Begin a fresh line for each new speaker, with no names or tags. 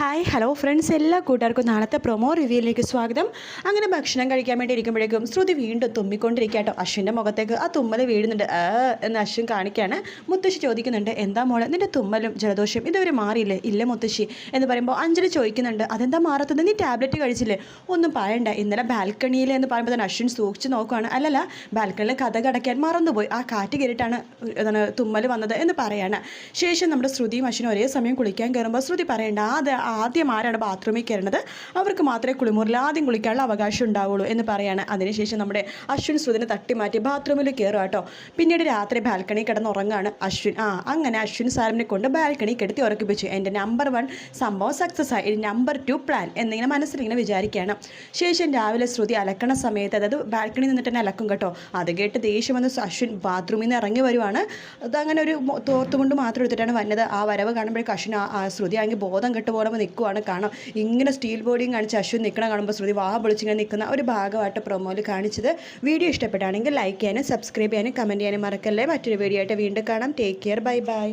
Hi hello friends എല്ലാ കൂട്ടുകാർക്കും നാളത്തെ പ്രൊമോ റിവ്യൂയിലേക്ക് സ്വാഗതം. അങ്ങനെ ഭക്ഷണം കഴിക്കാൻ വേണ്ടി ഇരിക്കുമ്പോഴേക്കും ശ്രുതി വീണ്ടും തുമ്മിക്കൊണ്ടിരിക്കുക കേട്ടോ. അശ്വിന്റെ മുഖത്തേക്ക് ആ തുമ്മൽ വീഴുന്നുണ്ട്. ആ എന്ന് അശ്വിൻ കാണിക്കുകയാണ് മുത്തശ്ശി ചോദിക്കുന്നുണ്ട് എന്താ മോളെ നിന്റെ തുമ്മലും ജലദോഷം ഇതുവരെ മാറിയില്ലേ? ഇല്ല മുത്തശ്ശി. എന്ന് പറയുമ്പോൾ അഞ്ജലി ചോദിക്കുന്നുണ്ട് അതെന്താ മാറത്തത്? നീ ടാബ്ലറ്റ് കഴിച്ചില്ലേ? ഒന്നും പറയണ്ട. ഇന്നലെ ബാൽക്കണിയിൽ എന്ന് പറയുമ്പോൾ തന്നെ അശ്വിൻ സൂക്ഷിച്ച് നോക്കുകയാണ് അല്ലല്ല ബാൽക്കണിയിൽ കഥ കടക്കാൻ മറന്നുപോയി. ആ കാറ്റ് കയറിയിട്ടാണ് എന്താണ് തുമ്മൽ വന്നത് എന്ന് പറയാണ്. ശേഷം നമ്മുടെ ശ്രുതിയും അശ്വിനും ഒരേ സമയം കുളിക്കാൻ കയറുമ്പോൾ ശ്രുതി പറയണ്ട അത് ആദ്യം ആരാണ് ബാത്റൂമിൽ കയറുന്നത് അവർക്ക് മാത്രമേ കുളിമുറിൽ ആദ്യം കുളിക്കാനുള്ള അവകാശം ഉണ്ടാവുള്ളൂ എന്ന് പറയാണ്. അതിനുശേഷം നമ്മുടെ അശ്വിൻ ശ്രുതിനെ തട്ടിമാറ്റി ബാത്റൂമിൽ കയറുക കേട്ടോ പിന്നീട് രാത്രി ബാൽക്കണി കിടന്നുറങ്ങാണ് അശ്വിൻ. ആ അങ്ങനെ അശ്വിൻ സാറിനെ കൊണ്ട് ബാൽക്കണി കെടുത്തി ഉറക്കിപ്പിച്ചു. എന്റെ നമ്പർ വൺ സംഭവം സക്സസ് ആയി. നമ്പർ ടു പ്ലാൻ എന്നിങ്ങനെ മനസ്സിലിങ്ങനെ വിചാരിക്കുകയാണ്. ശേഷം രാവിലെ ശ്രുതി അലക്കണ സമയത്ത് അതായത് ബാൽക്കണി നിന്നിട്ട് തന്നെ അലക്കും കേട്ടോ. അത് കേട്ട് ദേഷ്യം വന്ന് അശ്വിൻ ബാത്റൂമിൽ നിന്ന് ഇറങ്ങി വരുവാണ്. അതങ്ങനെ ഒരു തോർത്തുകൊണ്ട് മാത്രം എടുത്തിട്ടാണ് വന്നത്. ആ വരവ് കാണുമ്പോഴേക്കും അശ്വിൻ ആ- ശ്രുതി ആണെങ്കിൽ ബോധം കെട്ട് പോലെ നിൽക്കുവാണ് കാണാം ഇങ്ങനെ സ്റ്റീൽ ബോഡിയും കാണിച്ച് അശ്വിൻ നിൽക്കണ കാണുമ്പോൾ ശ്രുതി വാ പൊളിച്ചിങ്ങനെ നിൽക്കുന്ന ഒരു ഭാഗമായിട്ട് പ്രൊമോയിൽ കാണിച്ചത്. വീഡിയോ ഇഷ്ടപ്പെട്ടാണെങ്കിൽ ലൈക്ക് ചെയ്യാനും സബ്സ്ക്രൈബ് ചെയ്യാനും കമന്റ് ചെയ്യാനും മറക്കല്ലേ. മറ്റൊരു വീഡിയോ ആയിട്ട് വീണ്ടും കാണാം. Take care bye bye